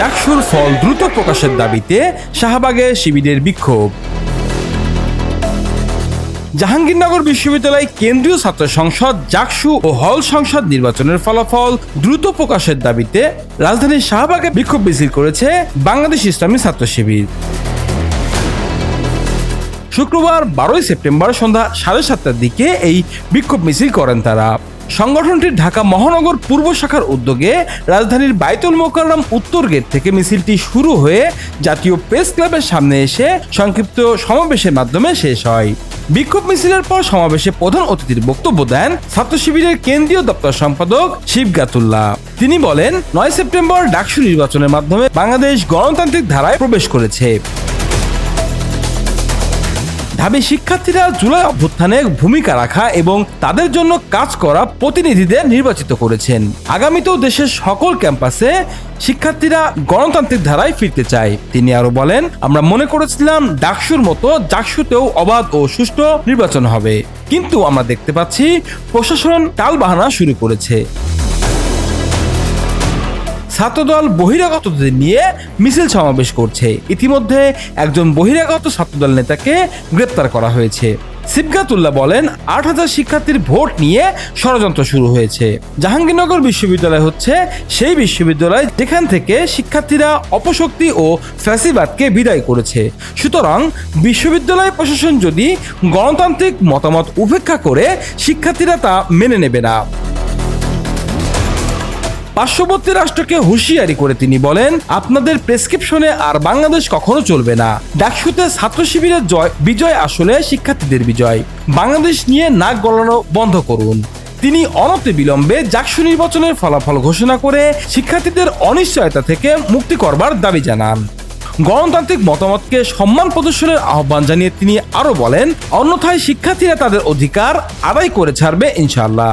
জাকসুর ফল দ্রুত প্রকাশের দাবিতে শাহবাগে শিবিরের বিক্ষোভ। জাহাঙ্গীরনগর বিশ্ববিদ্যালয় কেন্দ্রীয় ছাত্র সংসদ, জাকসু ও হল সংসদ নির্বাচনের ফলাফল দ্রুত প্রকাশের দাবিতে রাজধানীর শাহবাগে বিক্ষোভ মিছিল করেছে বাংলাদেশ ইসলামী ছাত্র শিবির। শুক্রবার বারোই সেপ্টেম্বর সন্ধ্যা সাড়ে সাতটার দিকে এই বিক্ষোভ মিছিল করেন তারা। সংগঠনটির ঢাকা মহানগর পূর্ব শাখার উদ্যোগে রাজধানীর বাইতুল মোকাররম উত্তর গেট থেকে মিছিলটি শুরু হয়ে জাতীয় প্রেস ক্লাবের সামনে এসে সংক্ষিপ্ত সমাবেশের মাধ্যমে শেষ হয়। বিক্ষোভ মিছিলের পর সমাবেশে প্রধান অতিথির বক্তব্য দেন ছাত্র শিবিরের কেন্দ্রীয় দপ্তর সম্পাদক শিবগাতুল্লাহ। তিনি বলেন, নয় সেপ্টেম্বর ডাকসু নির্বাচনের মাধ্যমে বাংলাদেশ গণতান্ত্রিক ধারায় প্রবেশ করেছে। ঢাবি শিক্ষার্থীরা জুলাই অভ্যুত্থানে ভূমিকা রাখা এবং তাদের জন্য কাজ করা প্রতিনিধিদের নির্বাচিত করেছেন। আগামীতেও দেশের সকল ক্যাম্পাসে শিক্ষার্থীরা গণতান্ত্রিক ধারায় ফিরতে চায়। তিনি আরও বলেন, আমরা মনে করেছিলাম ডাকসুর মতো জাকসুতেও অবাধ ও সুষ্ঠু নির্বাচন হবে। কিন্তু আমরা দেখতে পাচ্ছি প্রশাসন টালবাহানা শুরু করেছে। ছাত্রদল বহিরাগতদের নিয়ে মিছিল সমাবেশ করছে। ইতিমধ্যে একজন বহিরাগত ছাত্রদল নেতাকে গ্রেপ্তার করা হয়েছে। সিবগাতুল্লাহ বলেন, আট হাজার শিক্ষার্থীর ভোট নিয়ে ষড়যন্ত্র শুরু হয়েছে। জাহাঙ্গীরনগর বিশ্ববিদ্যালয় হচ্ছে সেই বিশ্ববিদ্যালয় যেখান থেকে শিক্ষার্থীরা অপশক্তি ও ফ্যাসিবাদকে বিদায় করেছে। সুতরাং বিশ্ববিদ্যালয় প্রশাসন যদি গণতান্ত্রিক মতামত উপেক্ষা করে, শিক্ষার্থীরা তা মেনে নেবে না। পার্শ্ববর্তী রাষ্ট্রকে হুঁশিয়ারি করে তিনি বলেন, আপনাদের প্রেসক্রিপশনে আর বাংলাদেশ কখনো চলবে না। ডাকসুতে ছাত্র শিবিরের জয়, বিজয় আসলে শিক্ষার্থীদের বিজয়। বাংলাদেশ নিয়ে নাক গলানো বন্ধ করুন। তিনি অনতি বিলম্বে জাকসু নির্বাচনের ফলাফল ঘোষণা করে শিক্ষার্থীদের অনিশ্চয়তা থেকে মুক্তি করবার দাবি জানান। গণতান্ত্রিক মতামতকে সম্মান প্রদর্শনের আহ্বান জানিয়ে তিনি আরও বলেন, অন্যথায় শিক্ষার্থীরা তাদের অধিকার আদায় করে ছাড়বে ইনশাআল্লাহ।